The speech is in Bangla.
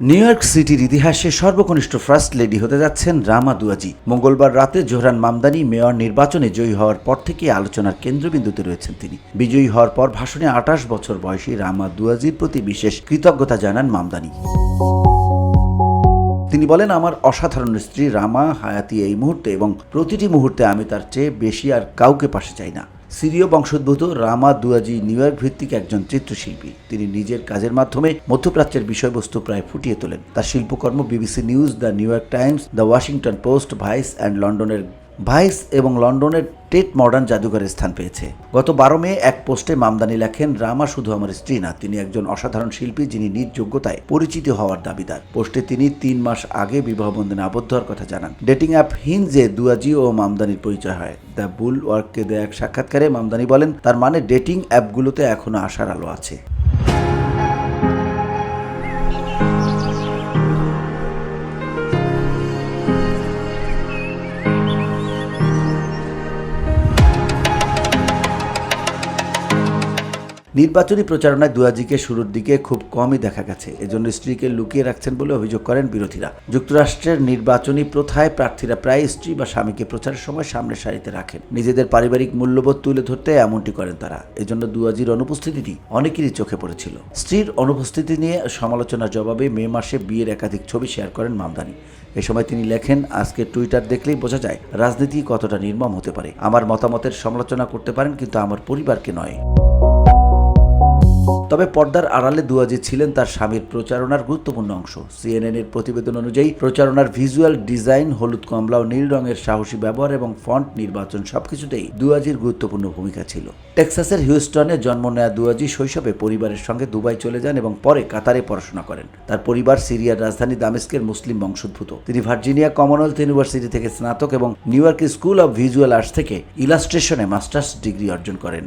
নিউ ইয়র্ক সিটির ইতিহাসে সর্বকনিষ্ঠ ফার্স্ট লেডি হতে যাচ্ছেন রামা দুয়াজি। মঙ্গলবার রাতে জোহরান মামদানি মেয়র নির্বাচনে জয়ী হওয়ার পর থেকে আলোচনার কেন্দ্রবিন্দুতে রয়েছেন তিনি। বিজয়ী হওয়ার পর ভাষণে আঠাশ বছর বয়সী রামা দুয়াজির প্রতি বিশেষ কৃতজ্ঞতা জানান মামদানি। তিনি বলেন, আমার অসাধারণ স্ত্রী রামা, হায়াতি এই মুহূর্তে এবং প্রতিটি মুহূর্তে আমি তার চেয়ে বেশি আর কাউকে পাশে চাই না। সিরীয় বংশোদ্ভূত রামা দুয়াজি নিউ ইয়র্ক ভিত্তিক একজন চিত্রশিল্পী। তিনি নিজের কাজের মাধ্যমে মধ্যপ্রাচ্যের বিষয়বস্তু প্রায় ফুটিয়ে তোলেন। তার শিল্পকর্ম BBC news, the New York Times, the Washington Post, Vice and লন্ডনের ভাইস এবং লন্ডনের টেট মডার্ন জাদুঘরে স্থান পেয়েছে। গত বারো মে এক পোস্টে মামদানি লেখেন, রামা শুধু আমার স্ত্রী না, তিনি একজন অসাধারণ শিল্পী যিনি নিজ যোগ্যতায় পরিচিত হওয়ার দাবিদার। পোস্টে তিনি তিন মাস আগে বিবাহ বন্ধনে আবদ্ধ হওয়ার কথা জানান। ডেটিং অ্যাপ হিনজে দুয়াজি ও মামদানির পরিচয় হয়। দ্য বুল ওয়ার্ককে দেয়া এক সাক্ষাৎকারে মামদানি বলেন, তার মানে ডেটিং অ্যাপগুলোতে এখনও আশার আলো আছে। নির্বাচনী প্রচারণায় দুয়াজিকে শুরুর দিকে খুব কমই দেখা গেছে। এজন্য স্ত্রীকে লুকিয়ে রাখছেন বলে অভিযোগ করেন বিরোধীরা। যুক্তরাষ্ট্রের নির্বাচনী প্রথায় প্রার্থীরা প্রায় স্ত্রী বা স্বামীকে প্রচারের সময় সামনের সারিতে রাখেন। নিজেদের পারিবারিক মূল্যবোধ তুলে ধরতে এমনটি করেন তারা। এজন্য দুয়াজির অনুপস্থিতিটি অনেকেরই চোখে পড়েছিল। স্ত্রীর অনুপস্থিতি নিয়ে সমালোচনার জবাবে মে মাসে বিয়ের একাধিক ছবি শেয়ার করেন মামদানি। এ সময় তিনি লেখেন, আজকে টুইটার দেখলেই বোঝা যায় রাজনীতি কতটা নির্মম হতে পারে। আমার মতামতের সমালোচনা করতে পারেন, কিন্তু আমার পরিবারকে নয়। তবে পর্দার আড়ালে দুয়াজি ছিলেন তার স্বামীর প্রচারণার গুরুত্বপূর্ণ অংশ। সিএনএন এর প্রতিবেদন অনুযায়ী, প্রচারণার ভিজুয়াল ডিজাইন, হলুদ কমলা ও নীল রঙের সাহসী ব্যবহার এবং ফন্ট নির্বাচন সবকিছুতেই দুয়াজির গুরুত্বপূর্ণ ভূমিকা ছিল। টেক্সাসের হিউস্টনে জন্ম নেয়া দুয়াজি শৈশবে পরিবারের সঙ্গে দুবাই চলে যান এবং পরে কাতারে পড়াশোনা করেন। তার পরিবার সিরিয়ার রাজধানী দামেস্কের মুসলিম বংশোদ্ভূত। তিনি ভার্জিনিয়া কমনওয়েলথ ইউনিভার্সিটি থেকে স্নাতক এবং New York school of visual arts থেকে ইলাস্ট্রেশনে মাস্টার্স ডিগ্রি অর্জন করেন।